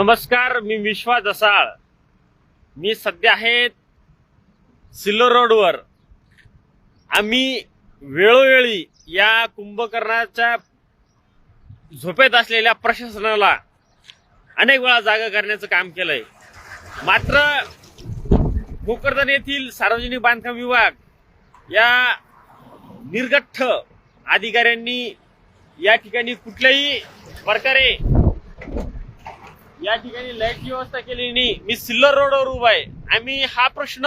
नमस्कार मी विश्वा जसाळ मी सध्या आहे सिल्लोड रोडवर. आम्ही वेळोवेळी या कुंभकर्णाच्या झोपेत असलेल्या प्रशासनाला अनेक वेळा जागा करण्याचं काम केलंय. मात्र भोकरदन येथील सार्वजनिक बांधकाम विभाग या निर्गठ्ठ अधिकाऱ्यांनी या ठिकाणी कुठल्याही प्रकारे या ठिकाणी लाईटची व्यवस्था केलेली नाही. मी सिल्लर रोडवर उभा आहे. आम्ही हा प्रश्न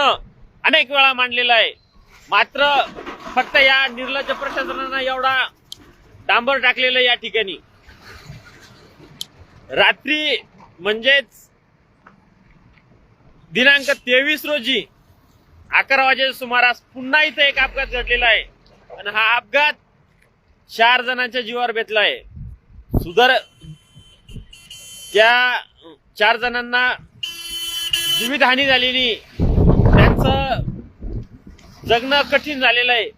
अनेक वेळा मांडलेला आहे. मात्र फक्त या निर्लज्ज प्रशासनानं एवढा डांबर टाकलेला या ठिकाणी. रात्री म्हणजेच दिनांक तेवीस रोजी अकरा वाजेच्या सुमारास पुन्हा इथं एक अपघात घडलेला आहे. आणि हा अपघात चार जणांच्या जीवावर बेतला आहे. सुधार त्या चार जणांना जीवितहानी झालेली. त्यांचं जगणं कठीण झालेलं आहे.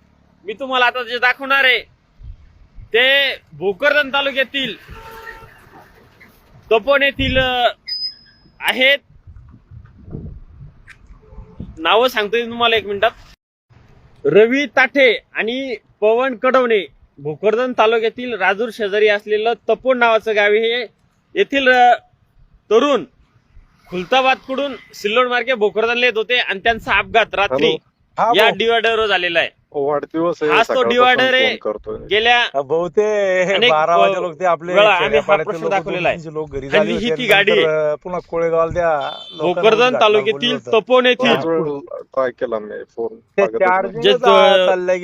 मी तुम्हाला आता जे दाखवणार आहे ते भोकरदन तालुक्यातील तपोन येथील आहेत. नावं सांगतो तुम्हाला एक मिनिटात. रवी ताठे आणि पवन कडवणे भोकरदन तालुक्यातील राजूर शेजारी असलेलं तपोन नावाचं गाव हे येथील तरुण खुलताबादकडून सिल्लोड मार्गे भोकरदनला येत होते आणि त्यांचा अपघात रात्री. हा या भाऊ. डिवायडरवर झालेला आहे वाढदिवस आहे हाच तो सकाळपासून divider आहे. करतोय गेल्या हा, भाऊ ते अनेक बारा वाजे लोक ते आपले वेळा आम्ही हा खेड्यापाड्यातले प्रश्न लोक दाखवलेला आहे. दोन-तीनशे लोक घरी आणि झाले ही होते ती गाडी नंतर, अं, पुन्हा त्या लोकांना भोकरदन तालुक्यातील होतं. तपोन येथील पाच वेळ ट्राय केला मी फोन ते चार. दिवस गेले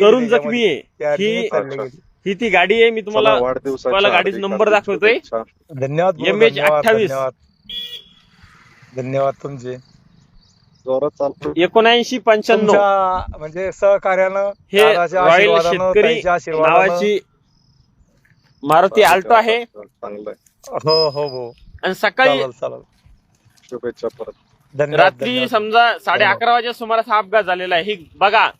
तरुण त्याच्यामध्ये. जखमी आहे चार ही दिवस. गेले. ही ती गाडी आहे मी तुम्हाला तुम्हाला गाडीचा नंबर दाखवतोय. धन्यवाद भाऊ, धन्यवाद 28. धन्यवाद धन्यवाद तुमचे. जोरात चालतो एकोणऐंशी पंच्याण्णव. तुमच्या म्हणजे सहकार्यानं हे दादाच्या रॉयल आशीर्वादानं, शेतकरी ताईच्या आशीर्वादानं- नावाची मारुती आल्टो आहे. चांगलं आहे हो हो भाऊ आणि सकाळी चालेल चालेल. शुभेच्छा परत. धन्यवाद रात्री धन्यवाद. समजा साडे अकरा वाजेच्या सुमारास हा अपघात झालेला आहे. ही बघा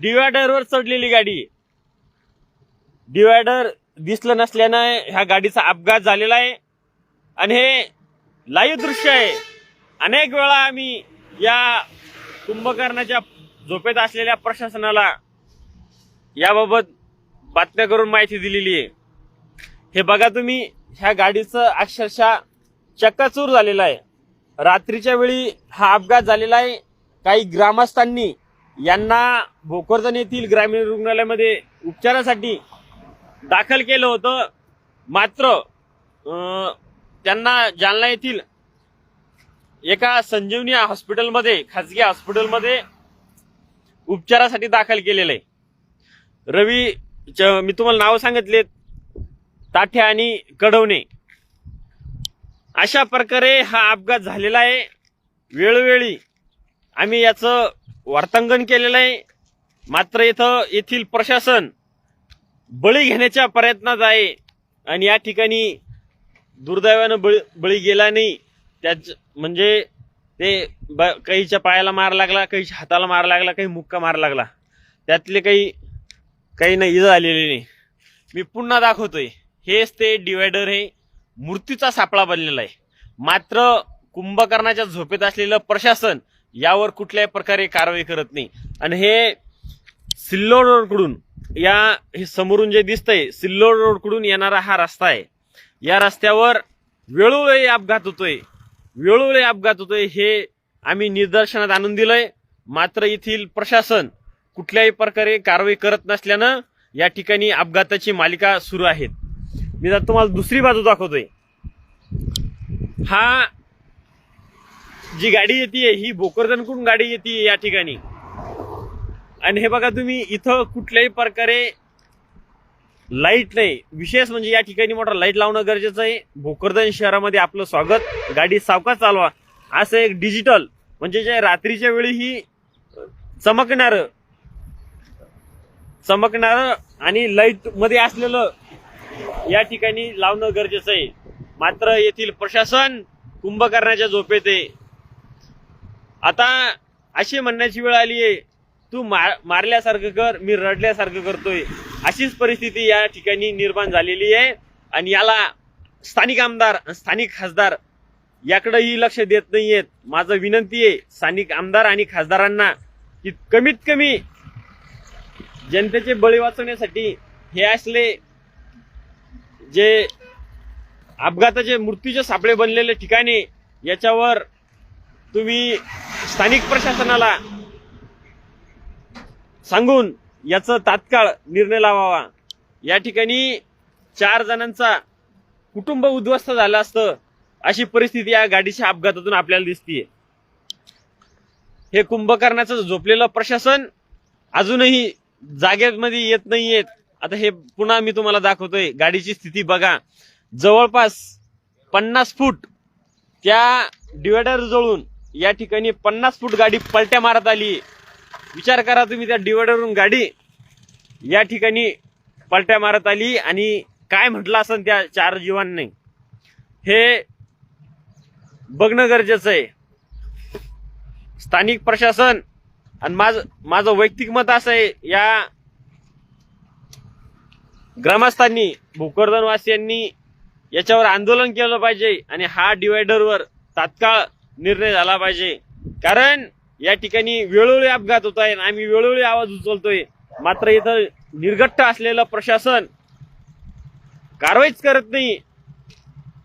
डिवायडर वर चढलेली गाडी. डिवायडर दिसलं नसल्यानं ह्या गाडीचा अपघात झालेला आहे. आणि हे लाईव्ह दृश्य आहे. अनेक वेळा आम्ही या कुंभकर्णाच्या झोपेत असलेल्या प्रशासनाला याबाबत बातम्या करून माहिती दिलेली आहे. हे बघा तुम्ही ह्या गाडीचं अक्षरशः चक्काचूर झालेलं आहे. रात्रीच्या वेळी हा अपघात झालेला आहे. काही ग्रामस्थांनी यांना भोकरदन येथील ग्रामीण रुग्णालयामध्ये उपचारासाठी दाखल केलं होतं. मात्र त्यांना जालना येथील एका संजीवनी हॉस्पिटलमध्ये खाजगी हॉस्पिटलमध्ये उपचारासाठी दाखल केलेलं आहे. रवी च- मी तुम्हाला नाव सांगितलेत. ताठे आणि कडवणे. अशा प्रकारे हा अपघात झालेला आहे. वेळोवेळी आम्ही याचं वार्तांकन केलेलं आहे. मात्र इथं येथील प्रशासन बळी घेण्याच्या प्रयत्नात आहे. आणि या ठिकाणी दुर्दैवानं बळी बळी गेला नाही. त्याच म्हणजे ते ब काहीच्या पायाला मार लागला काहीच्या हाताला मार लागला काही मुक्का मार लागला. त्यातले काही काही नाही इजा झालेली नाही. मी पुन्हा दाखवतोय हेच ते डिवायडर हे मूर्तीचा सापळा बनलेला आहे. मात्र कुंभकर्णाच्या झोपेत असलेलं प्रशासन यावर कुठल्याही प्रकारे कारवाई करत नाही. आणि हे सिल्लोड रोडकडून या हे समोरून जे दिसतंय सिल्लोड रोडकडून येणारा हा रस्ता आहे. या रस्त्यावर वेळोवेळी अपघात होतोय. वेळोवेळी अपघात होतोय हे आम्ही निदर्शनात आणून दिलंय. मात्र येथील प्रशासन कुठल्याही प्रकारे कारवाई करत नसल्यानं या ठिकाणी अपघाताची मालिका सुरू आहेत. मी आता तुम्हाला दुसरी बाजू दाखवतोय. हा जी गाडी येते ही भोकरदनकडून गाडी येते या ठिकाणी. आणि हे बघा तुम्ही इथं कुठल्याही प्रकारे लाइट नाही. विशेष म्हणजे या ठिकाणी मोठा लाइट लावणं गरजेचं आहे. भोकरदन शहरामध्ये आपलं स्वागत. गाडी सावकाश चालवा. असं एक डिजिटल म्हणजे जे रात्रीच्या वेळी ही चमकणार चमकणार आणि लाइटमध्ये असलेलं या ठिकाणी लावणं गरजेचं आहे. मात्र येथील प्रशासन कुंभकर्णाच्या झोपेत आहे. आता अशी म्हणण्याची वेळ आली आहे तू मार मारल्यासारखं कर मी रडल्यासारखं करतोय. अशीच परिस्थिती या ठिकाणी निर्माण झालेली आहे. आणि याला स्थानिक आमदार आणि स्थानिक खासदार याकडेही लक्ष देत नाहीयेत. माझं विनंती आहे स्थानिक आमदार आणि खासदारांना की कमीत कमी जनतेचे बळी वाचवण्यासाठी हे असले जे अपघाताचे मृत्यूचे सापळे बनलेले ठिकाणे याच्यावर तुम्ही स्थानिक प्रशासनाला सांगून याचं तात्काळ निर्णय लावावा. या ठिकाणी चार जणांचा कुटुंब उद्ध्वस्त झालं असतं. अशी परिस्थिती या गाडीच्या अपघातातून आपल्याला दिसतीये. हे कुंभकर्णाचं झोपलेलं प्रशासन अजूनही जागेमध्ये येत नाहीयेत आता हे पुन्हा मी तुम्हाला दाखवतोय. गाडीची स्थिती बघा. जवळपास पन्नास फूट त्या डिवायडर जवळून या ठिकाणी पन्नास फूट गाडी पलट्या मारत आली. विचार करा तुम्ही त्या डिवायडरवरून गाडी या ठिकाणी पलट्या मारत आली आणि काय म्हटलं असं त्या चार जीवांनी? हे बघणं गरजेचं आहे. स्थानिक प्रशासन आणि माझं माझं वैयक्तिक मत असं आहे या ग्रामस्थांनी भोकरदनवासियांनी याच्यावर आंदोलन केलं पाहिजे आणि हा डिवायडरवर तात्काळ निर्णय झाला पाहिजे. कारण या ठिकाणी वेळोवेळी अपघात होत आहे आम्ही वेळोवेळी आवाज उचलतोय. मात्र इथं निर्घट्ट असलेलं प्रशासन कारवाईच करत नाही.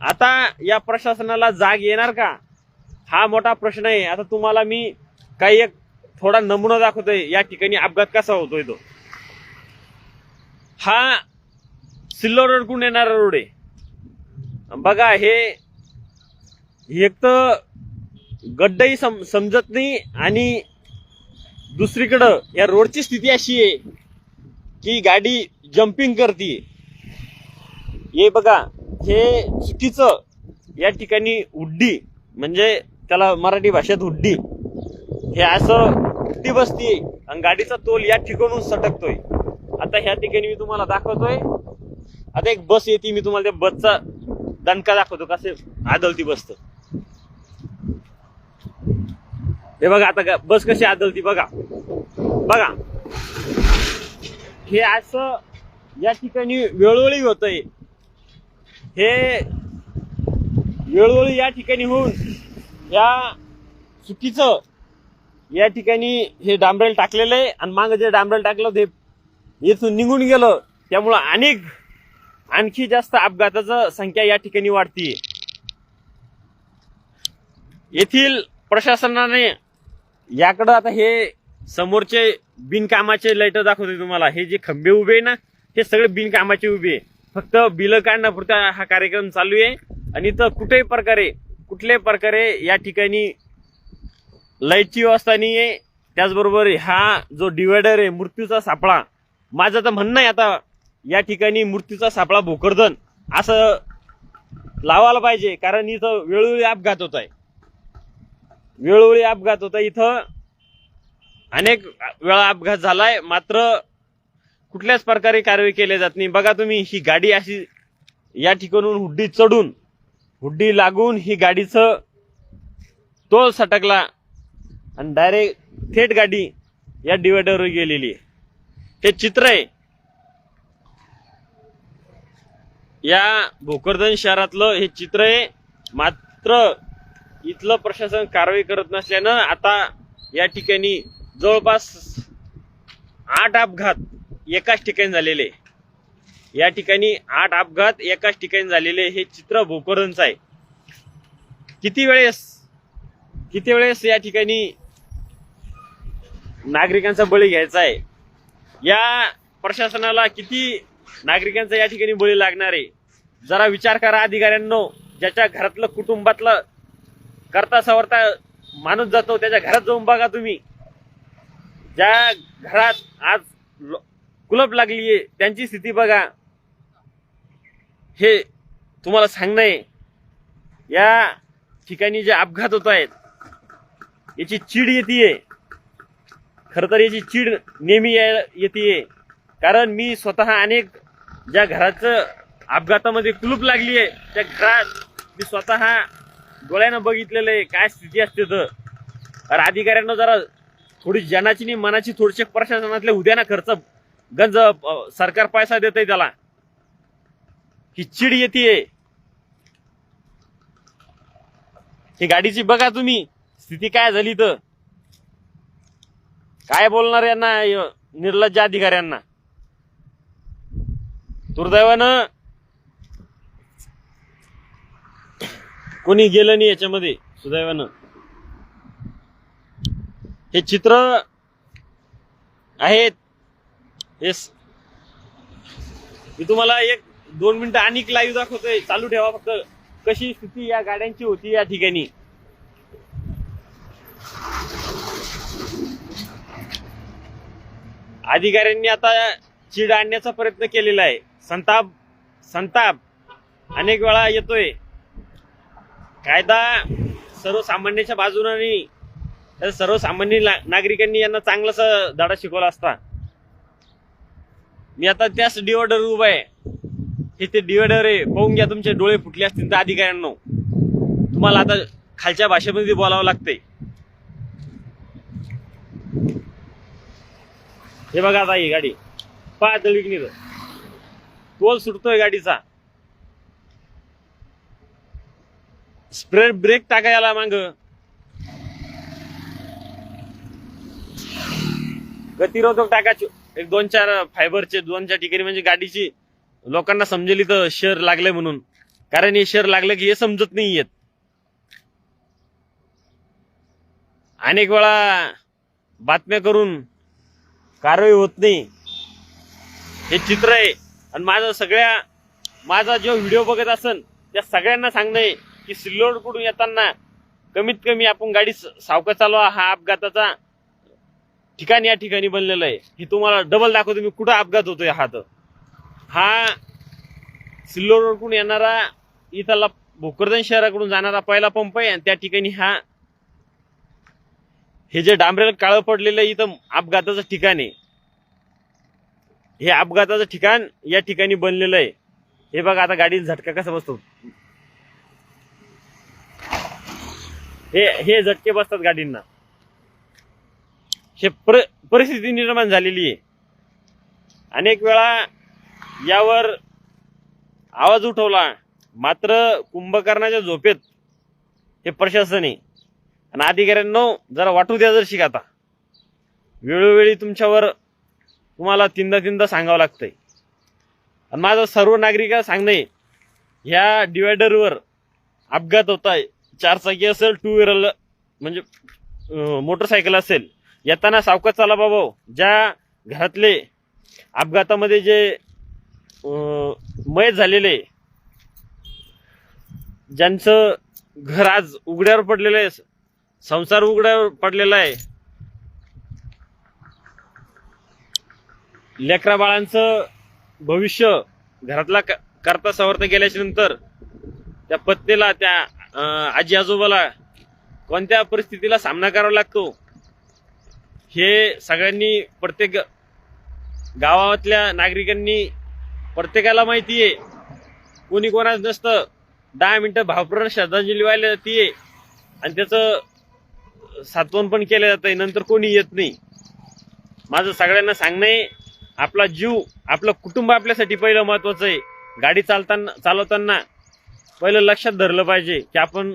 आता या प्रशासनाला जाग येणार का? हा मोठा प्रश्न आहे. आता तुम्हाला मी काही एक थोडा नमुना दाखवतोय. या ठिकाणी अपघात कसा होतोय तो. हा सिल्लोड रोडकडून येणारा रोड आहे. बघा हे एक तर गड्डही सम समजत नाही आणि दुसरीकडं या रोडची स्थिती अशी आहे की गाडी जम्पिंग करते. हे बघा हे चुकीचं. या ठिकाणी उड्डी म्हणजे त्याला मराठी भाषेत उड्डी हे असं उड्डी बसतीये आणि गाडीचा तोल या ठिकाणून सटकतोय. आता ह्या ठिकाणी मी तुम्हाला दाखवतोय. आता एक बस येते मी तुम्हाला त्या बसचा दणका दाखवतो कसे आदलती बसतं. हे बघा आता बस कशी आदलती बघा. बघा. हे असं या ठिकाणी वेळोवेळी होतंय. हे वेळोवेळी या ठिकाणी होऊन या चुकीचं या ठिकाणी हे डांबरेल टाकलेलं आहे आणि मागं जे डांबरेल टाकलं ते येथून निघून गेलं. त्यामुळं अनेक आणखी जास्त अपघाताचं संख्या या ठिकाणी वाढतीये. येथील प्रशासनाने याकडं आता हे समोरचे बिनकामाचे लाइट दाखवते तुम्हाला. हे जे खंबे उभे आहे ना हे सगळे बिनकामाचे उभे आहे. फक्त बिलं काढण्यापुरता हा कार्यक्रम चालू आहे. आणि इथं कुठेही प्रकारे कुठल्याही प्रकारे या ठिकाणी लाईटची व्यवस्था नाही आहे. त्याचबरोबर हा जो डिवायडर आहे मृत्यूचा सापळा. माझं तर म्हणणं आहे आता या ठिकाणी मृत्यूचा सापळा भोकरदन असं लावायला पाहिजे. कारण इथं वेळोवेळी अपघात होत आहे. वेळोवेळी अपघात होता. इथं अनेक वेळा अपघात झालाय. मात्र कुठल्याच प्रकारे कारवाई केली जात नाही. बघा तुम्ही ही गाडी अशी या ठिकाणून हुड्डी चढून हुड्डी लागून ही गाडीचं तोल सटकला आणि डायरेक्ट थेट गाडी या डिवायडरवर गेलेली हे चित्र आहे. या भोकरदन शहरातलं हे चित्र आहे. मात्र इथलं प्रशासन कारवाई करत नसल्यानं आता या ठिकाणी जवळपास आठ अपघात एकाच ठिकाणी झालेले. आहे. या ठिकाणी आठ अपघात एकाच ठिकाणी झालेले हे चित्र भोकरदनचं आहे. किती वेळेस किती वेळेस या ठिकाणी नागरिकांचा बळी घ्यायचा आहे? या प्रशासनाला किती नागरिकांचा या ठिकाणी बळी लागणार आहे? जरा विचार करा अधिकाऱ्यांनो ज्याच्या घरातलं कुटुंबातलं करता सवरता माणूस जातो त्याच्या घरात जाऊन बघा तुम्ही. ज्या घरात आज लो- कुलप लागलीये त्यांची स्थिती बघा. हे तुम्हाला सांगणं आहे. या ठिकाणी जे अपघात होत आहेत याची चीड येते खर तर याची चीड नेहमी येते कारण मी स्वतः अनेक ज्या घराचं अपघातामध्ये कुलूप लागली आहे त्या घरात मी स्वतः डोळ्यानं बघितलेलं आहे काय स्थिती असते तर अरे अधिकाऱ्यांना जरा थोडी जनाची नाही मनाची थोडीशी प्रशासनातले उद्या ना खर्च गंज सरकार पैसा देत आहे त्याला. ही चिड येते. ही गाडीची बघा तुम्ही स्थिती काय झाली तर काय बोलणार यांना निर्लज्ज अधिकाऱ्यांना. दुर्दैवानं कोणी गेलं नाही याच्यामध्ये सुदैवानं. हे चित्र आहेत. येस मी तुम्हाला एक दोन मिनिटं आणि लाईव्ह दाखवतोय. चालू ठेवा फक्त. कशी स्थिती या गाड्यांची होती या ठिकाणी. अधिकाऱ्यांनी आता चीड आणण्याचा प्रयत्न केलेला आहे. संताप संताप. अनेक वेळा येतोय. कायदा सर्वसामान्याच्या बाजूने सर्वसामान्य नागरिकांनी यांना चांगलासा धडा शिकवला असता. मी आता त्याच डिवायडर उभा आहे. हे ते डिवायडर आहे. पाहून घ्या तुमचे डोळे फुटले असतील तर अधिकाऱ्यांना. तुम्हाला आता खालच्या भाषेमध्ये बोलावं लागतंय. हे बघा आता ही गाडी. पहा निघ तोल सुटतोय गाडीचा. स्प्रे ब्रेक टाकायला मांग. गतिरोधक टाकायचे एक दोन चार फायबरचे दोन चार ठिकाणी म्हणजे गाडीची. लोकांना समजेल इथं शेअर लागले म्हणून. कारण हे शेअर लागले की हे समजत नाही येत. अनेक वेळा बातम्या करून कारवाई होत नाही. हे चित्र आहे. आणि माझं सगळ्या माझा जो व्हिडिओ बघत असन त्या सगळ्यांना सांगणं आहे. की सिल्लोडकडून येताना कमीत कमी आपण गाडी सावका चालवा हा अपघाताचा ठिकाण या ठिकाणी बनलेलं आहे. हे तुम्हाला डबल दाखवतो मी कुठं अपघात होतोय हा तर. हा सिल्लोड रोडकडून येणारा इथला भोकरदन शहराकडून जाणारा पहिला पंप आहे आणि त्या ठिकाणी हा हे जे डांबरेल काळं पडलेलं इथं अपघाताचं ठिकाण आहे. हे अपघाताचं ठिकाण या ठिकाणी बनलेलं आहे. हे बघा आता गाडीचा झटका कसा बसतो. हे हे झटके बसतात गाडींना. हे पर परिस्थिती निर्माण झालेली आहे. अनेक वेळा यावर आवाज उठवला मात्र कुंभकर्णाच्या झोपेत हे प्रशासन आहे. आणि अधिकाऱ्यांनो जरा वाटू द्या जर शिक आता वेळोवेळी तुमच्यावर तुम्हाला तीनदा तीनदा सांगावं लागतंय. आणि माझं सर्व नागरिकांना सांगणं आहे ह्या डिवायडरवर अपघात होत आहे. चारचाकी असेल टू व्हीलर म्हणजे मोटरसायकल असेल येताना सावकाश चाला बाबा हो. ज्या घरातले अपघातामध्ये जे मयत झालेले ज्यांचं घर आज उघड्यावर पडलेलं आहे संसार उघड्यावर पडलेला आहे लेकरा बाळांचं भविष्य घरातला करता सवरता गेल्याच्यानंतर त्या पत्नीला त्या आजी आजोबाला कोणत्या परिस्थितीला सामना करावा लागतो? हे सगळ्यांनी प्रत्येक गावातल्या नागरिकांनी प्रत्येकाला माहिती आहे. कोणी कोणाच नसतं. दहा मिनटं भावपूर्ण श्रद्धांजली व्हायला जाते आणि त्याचं सात्वन पण केलं जातंय नंतर कोणी येत नाही. माझं सगळ्यांना सांगणं आहे आपला जीव आपलं कुटुंब आपल्यासाठी पहिलं महत्वाचं आहे. गाडी चालताना चालवताना पहिलं लक्षात धरलं पाहिजे की आपण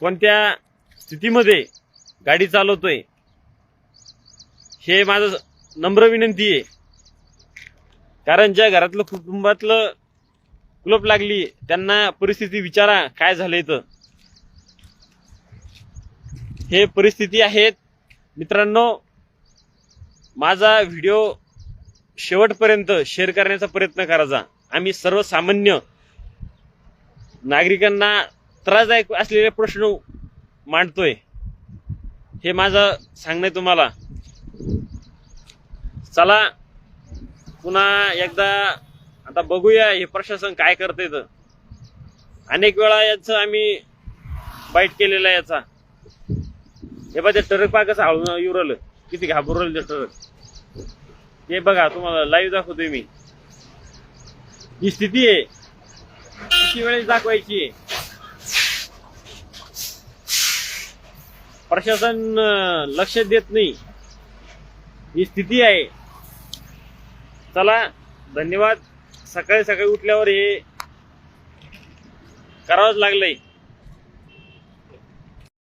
कोणत्या स्थितीमध्ये गाडी चालवतोय. हे माझं नम्र विनंती आहे. कारण ज्या घरातलं कुटुंबातलं कुलप लागली त्यांना परिस्थिती विचारा काय झालं तर हे परिस्थिती आहेत. मित्रांनो माझा व्हिडिओ शेवटपर्यंत शेअर करण्याचा प्रयत्न करायचा आम्ही सर्वसामान्य नागरिकांना त्रासदायक असलेले प्रश्न मांडतोय. हे माझं सांगणं आहे तुम्हाला. चला पुन्हा एकदा आता बघूया हे प्रशासन काय करते तर अनेक वेळा याचं आम्ही बाईट केलेला आहे याचा. हे बघा ते ट्रक पा कसं हळून येऊ राहिलं किती घाबरून राहिलं ते ट्रक हे बघा तुम्हाला लाईव्ह दाखवतोय मी. ही स्थिती आहे. किती वेळेस दाखवायची. प्रशासन लक्ष देत नाही. ही स्थिती आहे. चला धन्यवाद. सकाळी सकाळी उठल्यावर हे करावंच लागलंय.